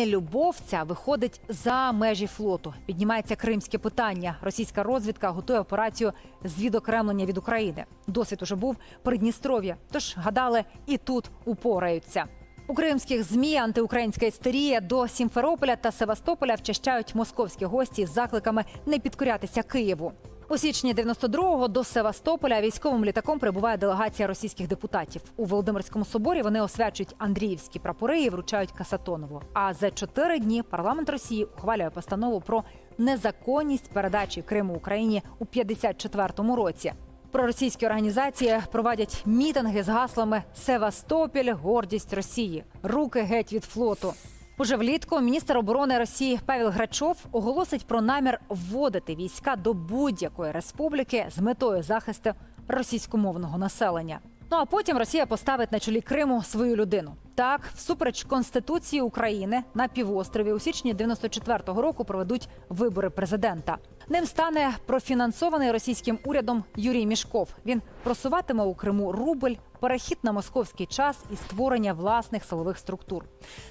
нелюбов ця виходить за межі флоту. Піднімається кримське питання. Російська розвідка готує операцію з відокремлення від України. Досвід уже був Придністров'я. Тож гадали, і тут упораються. У кримських змі антиукраїнська істерія до Сімферополя та Севастополя вчащають московські гості з закликами не підкорятися Києву. У січні 92-го до Севастополя військовим літаком прибуває делегація російських депутатів. У Володимирському соборі вони освячують Андріївські прапори і вручають Касатонову. А за чотири дні парламент Росії ухвалює постанову про незаконність передачі Криму Україні у 54-му році. Проросійські організації проводять мітинги з гаслами Севастопіль, гордість Росії, руки геть від флоту. Уже влітку міністр оборони Росії Павел Грачов оголосить про намір вводити війська до будь-якої республіки з метою захисту російськомовного населення. Ну а потім Росія поставить на чолі Криму свою людину. Так, всупереч конституції України на півострові у січні 94-го року проведуть вибори президента. Ним стане профінансований російським урядом Юрій Мішков. Він просуватиме у Криму рубль, перехід на московський час і створення власних силових структур.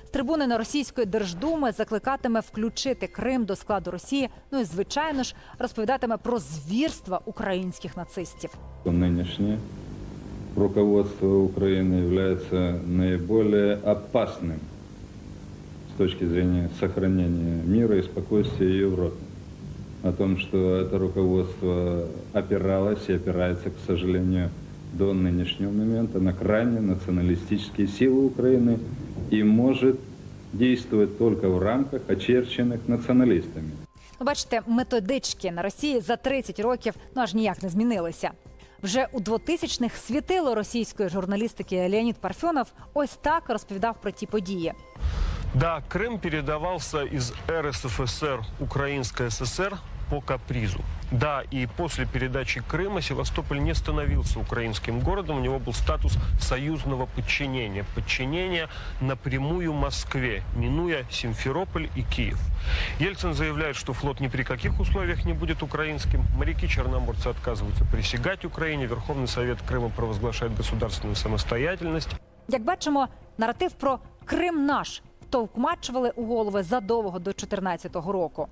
З трибуни на російської держдуми закликатиме включити Крим до складу Росії. Ну і звичайно ж розповідатиме про звірства українських нацистів. Нынешнее руководство Украины является наиболее опасным с точки зрения сохранения мира и спокойствия Европы. О том, что это руководство опиралось и опирается, к сожалению, до нынешнего момента на крайне националистические силы Украины и может действовать только в рамках, очерченных националистами. Ну, бачите, методички на Росії за 30 років ну аж ніяк не змінилися. Вже у 2000-х світило російської журналістики Леонід Парфьонов ось так розповідав про ті події. Да, Крым передавался из РСФСР Украинской ССР по капризу. Да, и после передачи Крыма Севастополь не становился украинским городом, у него был статус союзного подчинения, подчинения напрямую Москве, минуя Симферополь и Киев. Ельцин заявляет, что флот ни при каких условиях не будет украинским. Моряки-черноморцы отказываются присягать Украине, Верховный Совет Крыма провозглашает государственную самостоятельность. Як бачимо, наратив про Крим наш втовкмачували у голови задовго до 2014 року.